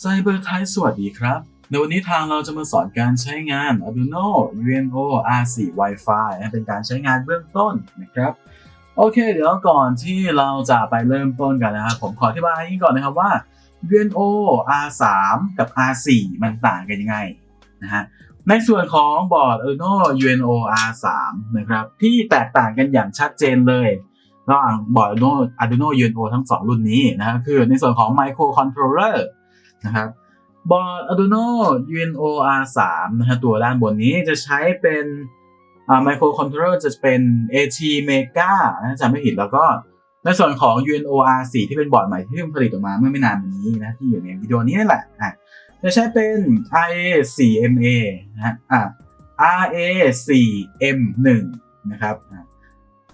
ไซเบอร์ไทยสวัสดีครับ ในวันนี้ทางเราจะมาสอนการใช้งาน Arduino UNO R4 Wi-Fi เป็นการใช้งานเบื้องต้นนะครับ โอเค เดี๋ยวก่อนที่เราจะไปเริ่มต้นกันนะครับ ผมขออธิบายให้ก่อนนะครับว่า UNO R3 กับ R4 มันต่างกันยังไงนะฮะ ในส่วนของบอร์ด Arduino UNO R3 นะครับที่แตกต่างกันอย่างชัดเจนเลยระหว่างบอร์ด Arduino Arduino UNO ทั้ง 2 รุ่นนี้นะฮะคือในส่วนของ microcontroller นะครับบอร์ด Arduino UNO R3 นะฮะตัวด้านบนนี้จะใช้เป็นอ่า microcontroller จะเป็น AT Mega นะจำไม่ผิดแล้วก็ในส่วนของ UNO R4 ที่เป็นบอร์ดใหม่ที่เพิ่งผลิตออกมาเมื่อไม่นานมานี้นะที่อยู่ในวิดีโอนี้นั่นแหละอะจะใช้เป็น RA4MA นะฮะอะ RA4M1 นะครับ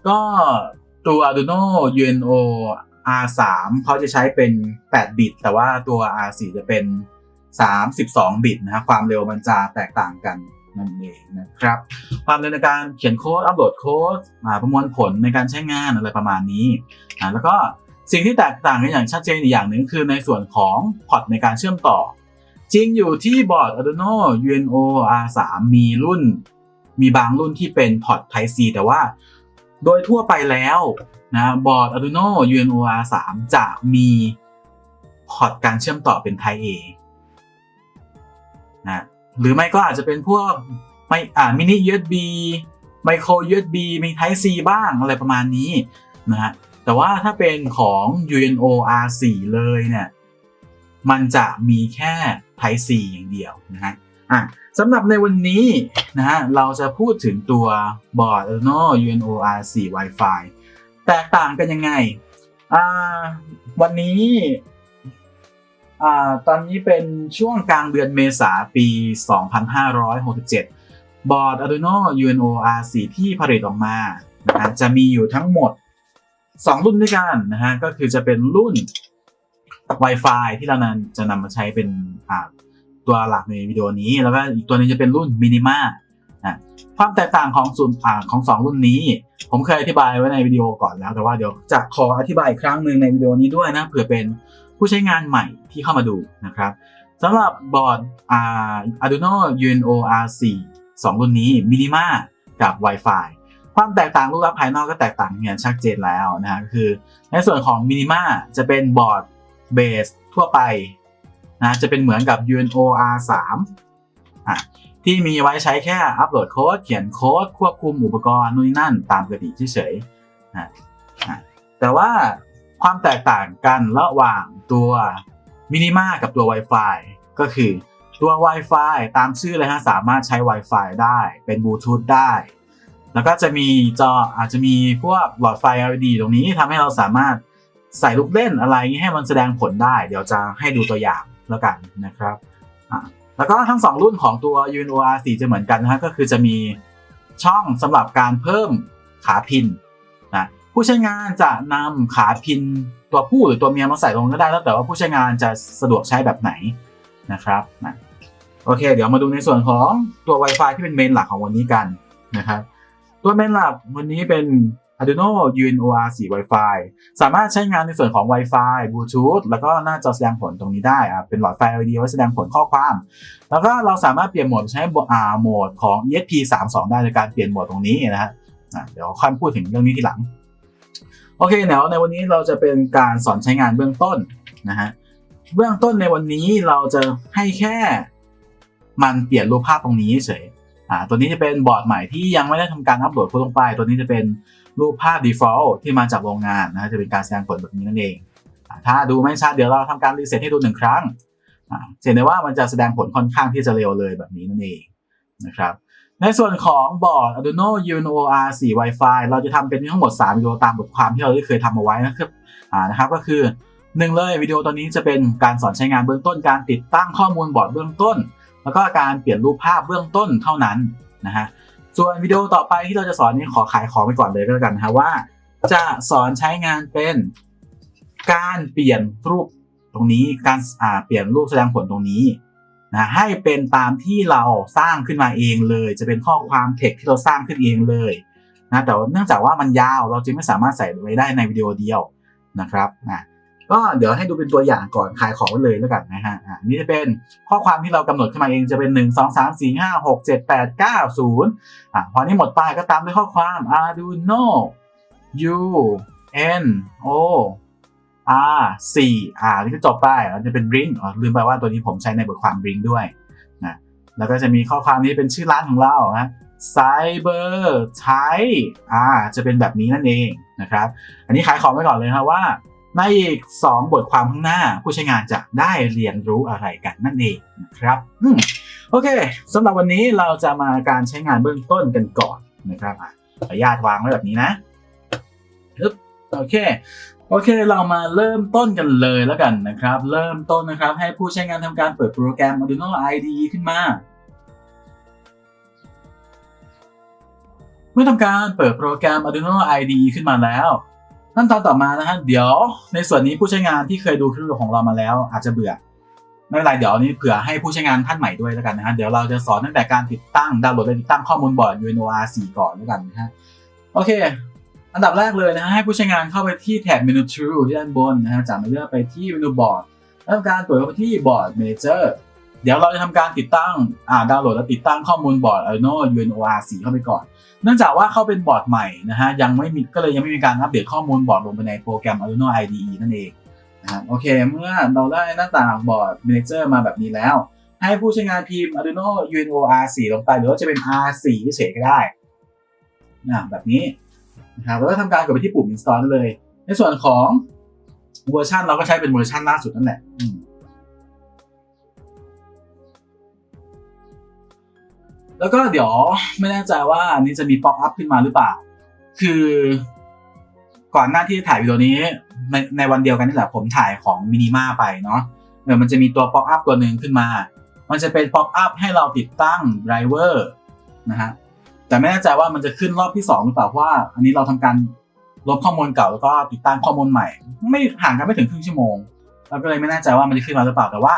ก็ตัว Arduino UNO R3 เขาจะใช้เป็น 8 บิต แต่ว่าตัว R4 จะเป็น 32 บิตนะฮะความเร็วมันจะแตกต่างกันนั่นเองนะครับ ความเร็วในการเขียนโค้ด อัปโหลดโค้ดมาประมวลผลในการใช้งานอะไรประมาณนี้อ่าแล้วก็สิ่งที่แตกต่างกันอย่างชัดเจนอีกอย่างหนึ่งคือในส่วนของพอร์ตในการเชื่อมต่อ จริงอยู่ที่บอร์ด Arduino UNO R3 มีรุ่น มีบางรุ่นที่เป็นพอร์ต Type C แต่ว่า โดยทั่วไปแล้วนะบอร์ด Arduino UNO R3 จะมีพอร์ตการเชื่อมต่อเป็น Type A นะหรือไม่ก็อาจจะเป็นพวกไม่อ่ามินิ USB ไมโคร USB มี Type C บ้างอะไรประมาณนี้นะฮะแต่ว่าถ้าเป็นของ UNO R4 เลยเนี่ย มันจะมีแค่ Type C อย่างเดียวนะฮะ อะสำหรับในวันนี้นะฮะเราจะพูดถึงตัวบอร์ด Arduino UNO R4 Wi-Fi แตกต่างกันยังไงอ่าวันนี้อ่าตอนนี้เป็นช่วงกลางเดือนเมษาปี 2567 บอร์ด Arduino UNO R4 ที่ผลิตออกมานะฮะจะมีอยู่ทั้งหมด 2 รุ่นด้วยกันนะฮะก็คือจะเป็นรุ่น Wi-Fi ที่เรานั้นจะนำมาใช้เป็นอ่า ตัวหลักในวิดีโอนี้ แล้วก็อีกตัวหนึงจะเป็นรุ่น Minima นะความแตกต่างของส่วนอ่าของสองรุ่นนี้ ผมเคยอธิบายไว้ในวิดีโอก่อนแล้วแต่ว่าเดี๋ยวจะขออธิบายอีกครั้งหนึ่งในวิดีโอนี้ด้วยนะเผื่อเป็นผู้ใช้งานใหม่ที่เข้ามาดูนะครับสำหรับบอร์ดอ่า Arduino UNO R4 สองรุ่นนี้ Minima กับ Wi-Fi ความแตกต่างรูปลักษณ์ภายนอกก็แตกต่างอย่างชัดเจนแล้วนะฮะก็คือในส่วนของ Minima จะเป็นบอร์ดเบสทั่วไป นะจะเป็นเหมือนกับ UNO R3 อะที่มีไว้ใช้แค่อัปโหลดโค้ดเขียนโค้ดควบคุมอุปกรณ์นู่นนั่นตามปกติเฉยๆนะแต่ว่าความแตกต่างกันระหว่างตัว Minima กับตัว Wi-Fi ก็คือตัว Wi-Fi ตามชื่อเลยฮะสามารถใช้ Wi-Fi ได้เป็นบลูทูธได้ แล้วก็จะมีจออาจจะมีพวกหลอดไฟ LED ตรงนี้ทำให้เราสามารถใส่ลูกเล่นอะไรให้มันแสดงผลได้ เดี๋ยวจะให้ดูตัวอย่าง แล้วกันนะครับแล้วก็ทั้งสองรุ่นของตัว UNO R4 จะเหมือนกันนะฮะก็คือจะมีช่องสำหรับการเพิ่มขาพินนะผู้ใช้งานจะนำขาพินตัวผู้หรือตัวเมียมาใส่ลงก็ได้แล้วแต่ว่าผู้ใช้งานจะสะดวกใช้แบบไหนนะครับนะโอเค เดี๋ยวมาดูในส่วนของตัว Wi-Fi ที่เป็นเมนหลักของวันนี้กันนะครับ ตัวเมนหลักวันนี้เป็น Arduino UNO R4 Wi-Fi สามารถใช้งานในส่วนของ Wi-Fi Bluetooth แล้วก็หน้าจอแสดงผลตรงนี้ได้อะเป็นหลอดไฟ LED ไว้แสดงผลข้อความ แล้วก็เราสามารถเปลี่ยนโหมดใช้โหมดของ ESP32 ได้ในการเปลี่ยนโหมดตรงนี้นะฮะอะเดี๋ยวค่อยพูดถึงเรื่องนี้ทีหลัง โอเคเดี๋ยวในวันนี้เราจะเป็นการสอนใช้งานเบื้องต้นนะฮะเบื้องต้นในวันนี้เราจะให้แค่มันเปลี่ยนรูปภาพตรงนี้เฉย อ่าตัวนี้จะเป็นบอร์ดใหม่ที่ยังไม่ได้ทำการอัปโหลดโค้ดลงไป ตัวนี้จะเป็นรูปภาพ default ที่มาจากโรงงานนะจะเป็นการแสดงผลแบบนี้นั่นเองอถ้าดูไม่ชัดเดี๋ยวเราทำการรีเซ็ตให้ดูหนึ่งครั้งเห็นได้ว่ามันจะแสดงผลค่อนข้างที่จะเร็วเลยแบบนี้นั่นเองนะครับในส่วนของบอร์ด Arduino UNO R4 Wi-Fi เราจะทำเป็นทั้งหมด 3 วิดีโอตามบทความที่เราได้เคยทำเอาไว้นะครับอ่านะครับ ก็คือหนึ่งเลยวิดีโอตัวนี้จะเป็นการสอนใช้งานเบื้องต้นการติดตั้งข้อมูลบอร์ดเบื้องต้น แล้วก็การเปลี่ยนรูปภาพเบื้องต้นเท่านั้นนะฮะส่วนวิดีโอต่อไปที่เราจะสอนนี้ขอขายของไปก่อนเลยก็แล้วกันนะฮะว่า จะสอนใช้งานเป็นการเปลี่ยนรูปตรงนี้การเปลี่ยนรูปแสดงผลตรงนี้นะให้เป็นตามที่เราสร้างขึ้นมาเองเลย จะเป็นข้อความเทคที่เราสร้างขึ้นเองเลยนะแต่เนื่องจากว่ามันยาวเราจึงไม่สามารถใส่ไว้ได้ในวิดีโอเดียวนะครับนะ ก็เดี๋ยวให้ดูเป็นตัวอย่างก่อนขายของไว้เลยแล้วกันนะฮะอ่านี่จะเป็นข้อความที่เรากำหนดขึ้นมาเองจะเป็น 1 2 3 4 5 6 7 8 9 0อ่าพอนี้หมดไปก็ตามด้วยข้อความ Arduino U N O R 4อ่านี่ก็จบไปแล้วจะเป็น Ring อ๋อลืมไปว่าตัวนี้ผมใช้ในบทความ Ring ด้วยนะแล้วก็จะมีข้อความนี้เป็นชื่อร้านของเราฮะ Cyber Thai อ่าจะเป็นแบบนี้นั่นเองนะครับ อันนี้ขายของไว้ก่อนเลยครับว่า ในอีก 2 บทความข้างหน้า ผู้ใช้งานจะได้เรียนรู้อะไรกันนั่นเองนะครับอโอเคสำหรับวันนี้เราจะมาการใช้งานเบื้องต้นกันก่อนนะครับอะขออนุญาตวางไว้แบบนี้นะโอเคโอเค เรามาเริ่มต้นกันเลยแล้วกันนะครับ เริ่มต้นนะครับ ให้ผู้ใช้งานทำการเปิดโปรแกรม Arduino IDE ขึ้นมา เมื่อทำการเปิดโปรแกรม Arduino IDE ขึ้นมาแล้ว ขั้นตอนต่อมานะฮะเดี๋ยวในส่วนนี้ผู้ใช้งานที่เคยดูคลิปของเรามาแล้ว อาจจะเบื่อไม่เป็นไรเดี๋ยวนี้เผื่อให้ผู้ใช้งานท่านใหม่ด้วยแล้วกันนะฮะเดี๋ยวเราจะสอนตั้งแต่การติดตั้งดาวน์โหลดและติดตั้งข้อมูลบอร์ด UNO R4 ก่อนแล้วกันนะฮะโอเค อันดับแรกเลยนะฮะให้ผู้ใช้งานเข้าไปที่แท็บเมนู True ที่ด้านบนนะฮะจากนั้นเลือกไปที่เมนูบอร์ดแล้วทำการกดเข้าไปที่บอร์ด Manager เดี๋ยวเราจะทำการติดตั้งอ่าดาวน์โหลดและติดตั้งข้อมูลบอร์ด Arduino UNO R4 เข้าไปก่อน เนื่องจากว่าเข้าเป็นบอร์ดใหม่นะฮะยังไม่มีก็เลยยังไม่มีการอัปเดตข้อมูลบอร์ดลงไปในโปรแกรม Arduino IDE นั่นเองนะฮะโอเค เมื่อเราได้หน้าต่างบอร์ด Manager มาแบบนี้แล้ว ให้ผู้ใช้งานพิมพ์ Arduino UNO R4 ลงไปหรือว่าจะเป็น R4 เฉยก็ได้นะแบบนี้นะครับแล้วก็ทำการกดไปที่ปุ่ม install เลย ในส่วนของเวอร์ชันเราก็ใช้เป็นเวอร์ชันล่าสุดนั่นแหละ แล้วก็เดี๋ยวไม่แน่ใจว่าอันนี้จะมีป๊อปอัพขึ้นมาหรือเปล่า คือก่อนหน้าที่จะถ่ายวิดีโอนี้ในในวันเดียวกันนี่แหละผมถ่ายของมินิมาไปเนาะเดี๋ยวมันจะมีตัวป๊อปอัพตัวหนึ่งขึ้นมา มันจะเป็นป๊อปอัพให้เราติดตั้งไดรเวอร์นะฮะแต่ไม่แน่ใจว่ามันจะขึ้นรอบที่2หรือเปล่าว่า อันนี้เราทำการลบข้อมูลเก่าแล้วก็ติดตั้งข้อมูลใหม่ ไม่ห่างกันไม่ถึงครึ่งชั่วโมงเราก็เลยไม่แน่ใจว่ามันจะขึ้นมาหรือเปล่าแต่ว่า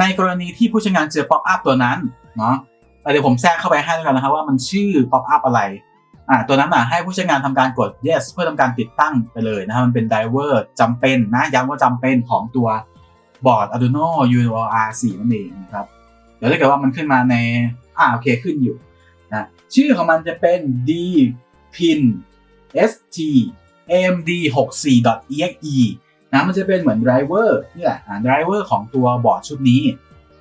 ในกรณีที่ผู้ใช้งานเจอป๊อปอัพตัวนั้นเนาะ เดี๋ยวผมแทรกเข้าไปให้แล้วกันนะครับว่ามันชื่อป๊อปอัพอะไรอ่าตัวนั้นอะให้ผู้ใช้งานทำการกด yes เพื่อทำการติดตั้งไปเลยนะครับมันเป็นไดเวอร์จำเป็นนะย้ำว่าจำเป็นของตัวบอร์ด Arduino UNO R4 นั่นเองนะครับเดี๋ยวถ้าเกิดว่ามันขึ้นมาในอ่าโอเคขึ้นอยู่นะชื่อของมันจะเป็น d pin st amd 6 4 exe นะมันจะเป็นเหมือนไดรเวอร์นี่แหละไดรเวอร์ของตัวบอร์ดชุดนี้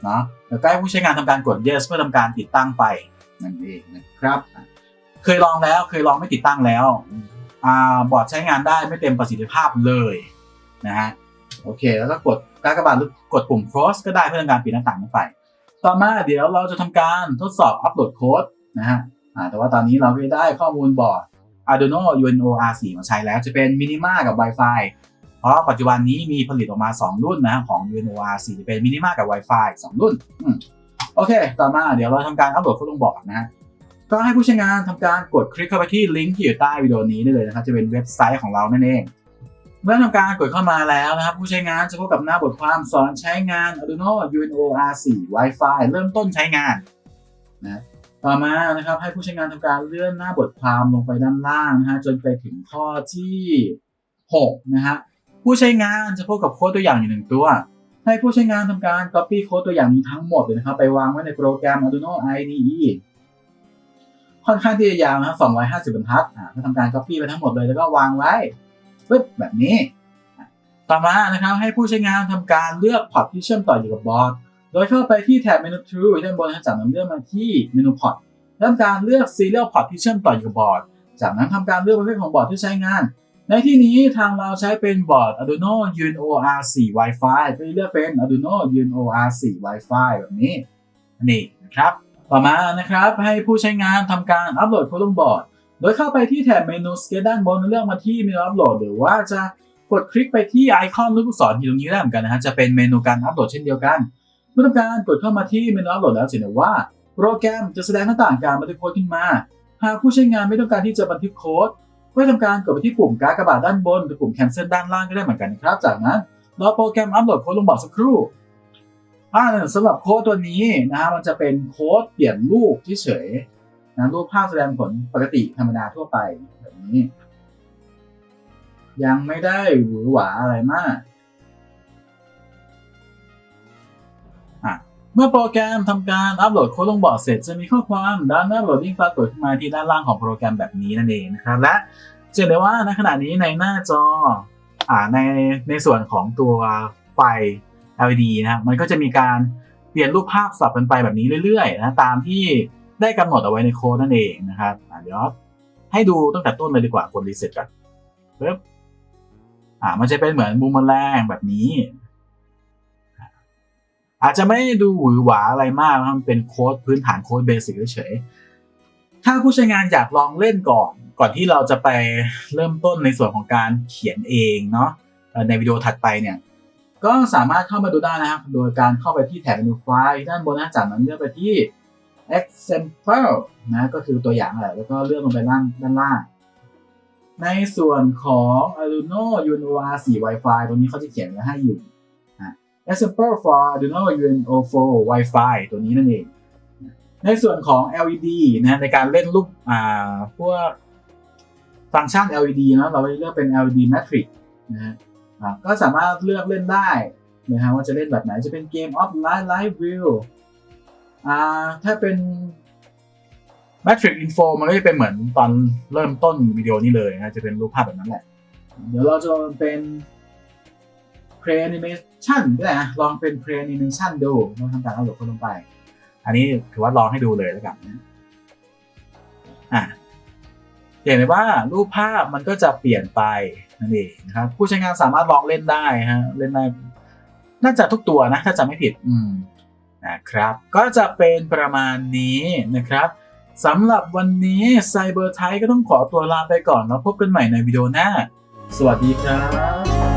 เนาะ แล้วก็ให้ผู้ใช้งานทำการกด yes เพื่อทำการติดตั้งไปนั่นเองนะครับ เคยลองแล้วเคยลองไม่ติดตั้งแล้วอบอร์ดใช้งานได้ไม่เต็มประสิทธิภาพเลยนะฮะโอเค แล้วก็กดกากบาทหรือกดปุ่ม close ก็ได้เพื่อทำการปิดหน้าต่างนั้นไป ต่อมาเดี๋ยวเราจะทำการทดสอบอัปโหลดโค้ดนะฮะแต่ว่าตอนนี้เราได้ข้อมูลบอร์ด Arduino UNO R4 มาใช้แล้วจะเป็น Minima กับ Wi-Fi เพราะปัจจุบันนี้มีผลิตออกมา 2 รุ่นนะของ UNO R4 เป็น Minima กับ Wi-Fi 2 รุ่นโอเค ต่อมาเดี๋ยวเราทำการอัปโหลดโค้ดลงบอร์ดนะฮะก็ให้ผู้ใช้งานทำการกดคลิกเข้าไปที่ลิงก์ที่อยู่ใต้วิดีโอนี้ได้เลยนะครับจะเป็นเว็บไซต์ของเรานั่นเองเมื่อทำการกดเข้ามาแล้วนะครับ ผู้ใช้งานจะพบกับหน้าบทความสอนใช้งาน Arduino UNO R4 Wi-Fi เริ่มต้นใช้งานนะต่อมานะครับให้ผู้ใช้งานทำการเลื่อนหน้าบทความลงไปด้านล่างนะฮะจนไปถึงข้อที่ 6 นะฮะ ผู้ใช้งานจะพบกับโค้ดตัวอย่างอยู่หนึ่งตัว ให้ผู้ใช้งานทำการ copy โค้ดตัวอย่างนี้ทั้งหมดเลยนะครับ ไปวางไว้ในโปรแกรม Arduino IDE ค่อนข้างที่จะยาวนะครับ250 บรรทัดอ่าก็ทำการ copy ไปทั้งหมดเลยแล้วก็วางไว้ปึ๊บแบบนี้ ต่อมานะครับให้ผู้ใช้งานทำการเลือกพอร์ตที่เชื่อมต่ออยู่กับบอร์ด โดยเข้าไปที่แท็บเมนู True ด้านบนนะครับจากนั้นเลือกมาที่เมนูพอร์ตทำการเลือก Serial Port ที่เชื่อมต่ออยู่กับบอร์ด จากนั้นทำการเลือกประเภทของบอร์ดที่ใช้งาน ในที่นี้ทางเราใช้เป็นบอร์ด Arduino UNO R4 Wi-Fi ก็เลือกเป็น Arduino UNO R4 Wi-Fi แบบนี้นี่นะครับ ต่อมานะครับให้ผู้ใช้งานทำการอัปโหลดโค้ดลงบอร์ด โดยเข้าไปที่แถบเมนู Scale ด้านบนเลือกมาที่เมนูอัปโหลด หรือว่าจะกดคลิกไปที่ไอคอนลูกศรอยู่ตรงนี้ได้เหมือนกันนะฮะจะเป็นเมนูการอัปโหลดเช่นเดียวกันเมื่อทำการกดเข้ามาที่เมนูอัปโหลดแล้วจะเห็นว่า โปรแกรมจะแสดงหน้าต่างการบันทึกโค้ดขึ้นมา หากผู้ใช้งานไม่ต้องการที่จะบันทึกโค้ดื่อทำการกดไปที่ปุ่มการกระบาดด้านบนหรือปุ่ม cancel ด้านล่างก็ได้เหมือนกันนะครับ จากนั้นรอโปรแกรมอัปโหลดโค้ดลงบอร์ดสักครู่อ่าสำหรับโค้ดตัวนี้นะฮะมันจะเป็นโค้ดเปลี่ยนรูปเฉยๆนะรูปภาพแสดงผลปกติธรรมดาทั่วไปแบบนี้ ยังไม่ได้หวือหวาอะไรมาก เมื่อโปรแกรมทำการอัปโหลดโค้ดลงบอร์ดเสร็จจะมีข้อความด้านหน้าโหลดลิงปรากฏขึ้นมาที่ด้านล่างของโปรแกรมแบบนี้นั่นเองนะครับและจะเห็นได้ว่าในขณะนี้ในหน้าจออ่าในในส่วนของตัวไฟ LED นะครับมันก็จะมีการเปลี่ยนรูปภาพสับกันไปแบบนี้เรื่อยๆนะตามที่ได้กำหนดเอาไว้ในโค้ดนั่นเองนะครับเดี๋ยวให้ดูตั้งแต่ต้นเลยดีกว่ากดรีเซ็ตก่อนปึ๊บอ่ามันจะเป็นเหมือนบูมเมแรงแบบนี้ อาจจะไม่ดูหวือหวาอะไรมากมันเป็นโค้ดพื้นฐานโค้ดเบสิกเฉยๆถ้าผู้ใช้งานอยากลองเล่นก่อน ก่อนที่เราจะไปเริ่มต้นในส่วนของการเขียนเองเนาะในวิดีโอถัดไปเนี่ยก็สามารถเข้ามาดูได้นะครับ โดยการเข้าไปที่แถบเมนูไฟล์ด้านบนนะจากนั้นเลือกไปที่ example นะก็คือตัวอย่างแหละแล้วก็เลื่อนลงไปด้านด้านล่าง ในส่วนของ Arduino Uno R4 Wi-Fi ตรงนี้เขาจะเขียนไว้ให้อยู่ Example for Arduino UNO 4 Wi-Fi ตัวนี้นั่นเอง ในส่วนของ LED นะในการเล่นรูปอ่าพวกฟังก์ชัน LED นะเราเลือกเป็น LED Matrix นะฮะก็สามารถเลือกเล่นได้นะฮะว่าจะเล่นแบบไหนจะเป็นเกม Offline Live View อ่าถ้าเป็น Matrix Info มันก็จะเป็นเหมือนตอนเริ่มต้นวิดีโอนี้เลยนะจะเป็นรูปภาพแบบนั้นแหละ เดี๋ยวเราจะเป็น Play Animation ก็ได้นะลองเป็น Play Animation ดูลองทำการเอาโหลดเขาลงไป อันนี้ถือว่าลองให้ดูเลยแล้วกันนะอะเห็นไหมว่ารูปภาพมันก็จะเปลี่ยนไปนั่นเองนะครับผู้ใช้งานสามารถลองเล่นได้ฮะเล่นได้น่าจะทุกตัวนะถ้าจำไม่ผิดอืมนะครับ ก็จะเป็นประมาณนี้นะครับสำหรับวันนี้ไซเบอร์ไทก็ต้องขอตัวลาไปก่อนแล้วพบกันใหม่ในวิดีโอหน้า สวัสดีครับ